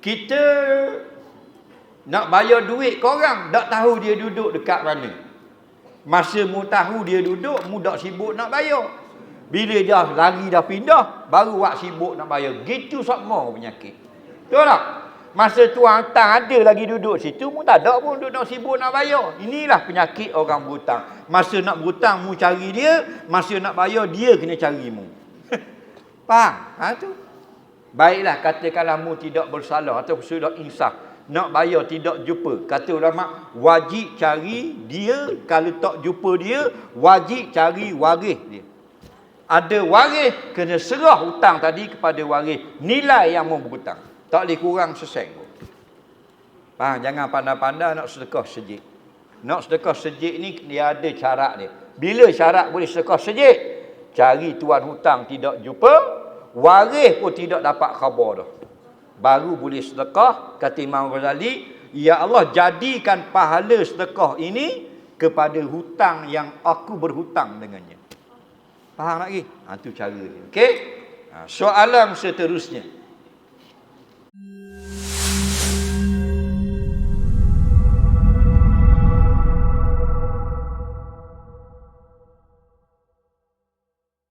kita nak bayar duit korang, tak tahu dia duduk dekat mana. Masa mu tahu dia duduk, mu tak sibuk nak bayar. Bila dia lari dah pindah, baru wak sibuk nak bayar. Gitu semua penyakit. Betul tak? Masa tu hantar ada lagi duduk situ, mu tak ada pun duduk nak sibuk nak bayar. Inilah penyakit orang berhutang. Masa nak berhutang, mu cari dia. Masa nak bayar, dia kena cari mu. Faham? Ha tu. Baiklah katakanlah mu tidak bersalah atau sudah insaf. Nak bayar tidak jumpa. Kata ulama wajib cari dia kalau tak jumpa dia wajib cari waris dia. Ada waris kena serah hutang tadi kepada waris nilai yang mu berhutang. Tak boleh kurang sesen pun. Faham? Jangan pandai-pandai nak sedekah sejik. Nak sedekah sejik ni dia ada syarat dia. Bila syarat boleh sedekah sejik? Cari tuan hutang tidak jumpa, waris pun tidak dapat khabar dah. Baru boleh sedekah, kata Imam Ghazali, Ya Allah jadikan pahala sedekah ini kepada hutang yang aku berhutang dengannya. Faham lagi? Ha, itu cara dia. Okey? Ha, soalan seterusnya.